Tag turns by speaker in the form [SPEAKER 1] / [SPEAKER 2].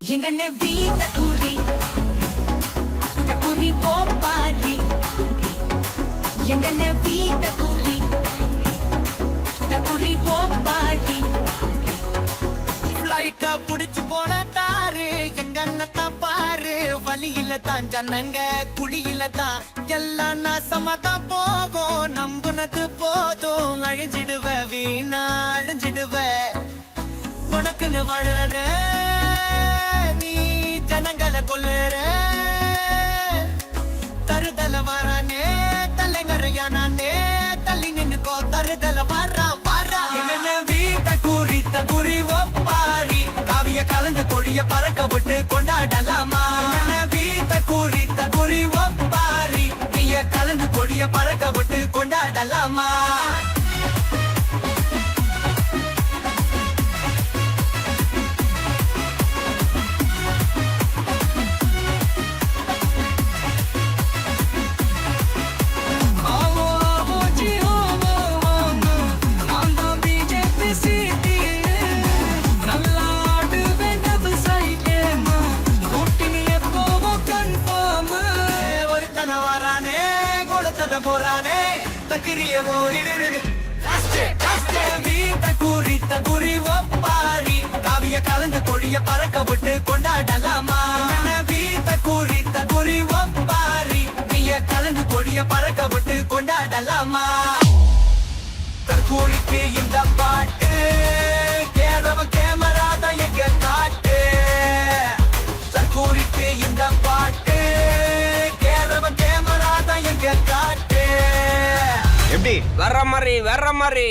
[SPEAKER 1] எங்கண்ண வீட்ட கூறி கூறி போப்பாரி. எங்கண்ண வீட்ட கூறி கூறி போப்பாரி.
[SPEAKER 2] ஃப்ளைட்ட புடிச்சு போன தாரு எங்க பாரு. வழியில தான் ஜன்னங்க குழியில தான் எல்லாம் நாசமா தான் போகும். நம்புனது போதும் அழிஞ்சிடுவ வீணா அழிஞ்சிடுவ. உனக்குன்னு வாழற நீ ஜனங்களை கொல்லுற. தருதல வரானே தலைங்கரையானே தள்ளி நின்னுக்கோ தருதல வரா வரா. என்ன வீட்ட குறித்த குறி ஒப்பாரி காவிய கலந்து கொடிய பறக்க விட்டு கொண்டாடலாமா. கொடுத்தத போறானே தக்கிரிய வீட்ட குறித்த குறி ஒப்பாரி. காவிய கலந்த கொடிய பறக்க விட்டு கொண்டாடலாமா? வீட்ட குறித்த குறி ஒப்பாரி. நீய கலந்து கொடிய பறக்க விட்டு கொண்டாடலாமா? தற்கூலிக்கு இந்த பாடி கேமரா
[SPEAKER 3] வர்ற மாதிரி வர்ற மாதிரி.